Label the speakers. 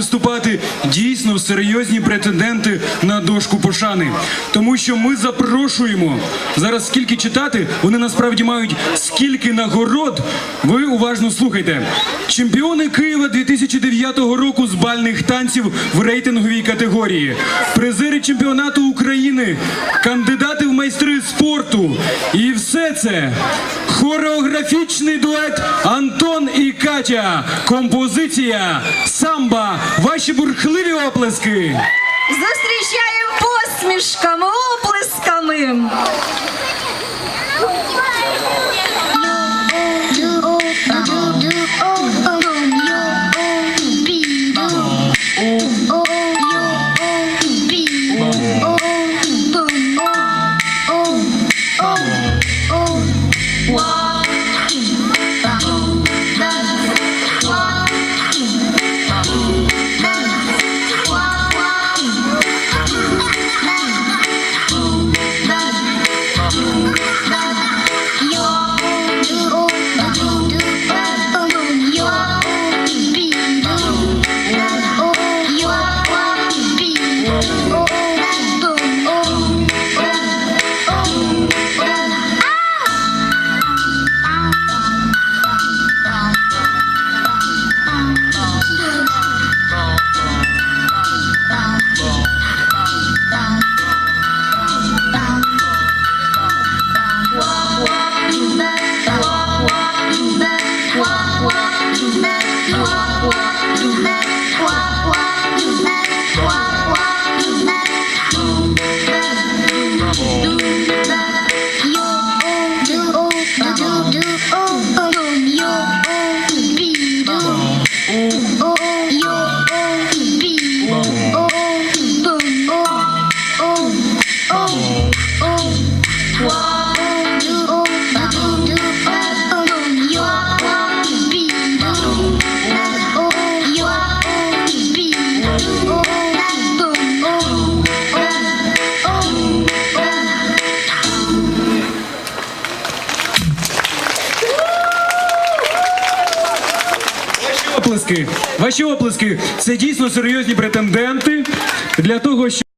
Speaker 1: виступати дійсно серйозні претенденти на дошку пошани. Тому що ми запрошуємо зараз скільки читати, вони насправді мають скільки нагород. Ви уважно слухайте. Чемпіони Києва 2009 року з бальних танців в рейтинговій категорії, призери чемпіонату України, кандидати в майстри спорту. І все це хореографічний дует Антон і Катя. Композиція Самба. Ваші бурхливі оплески.
Speaker 2: Зустрічаємо посмішками, Oh, wow.
Speaker 1: should do Оплески. Ваші оплески. Це дійсно серйозні претенденти для того, щоб.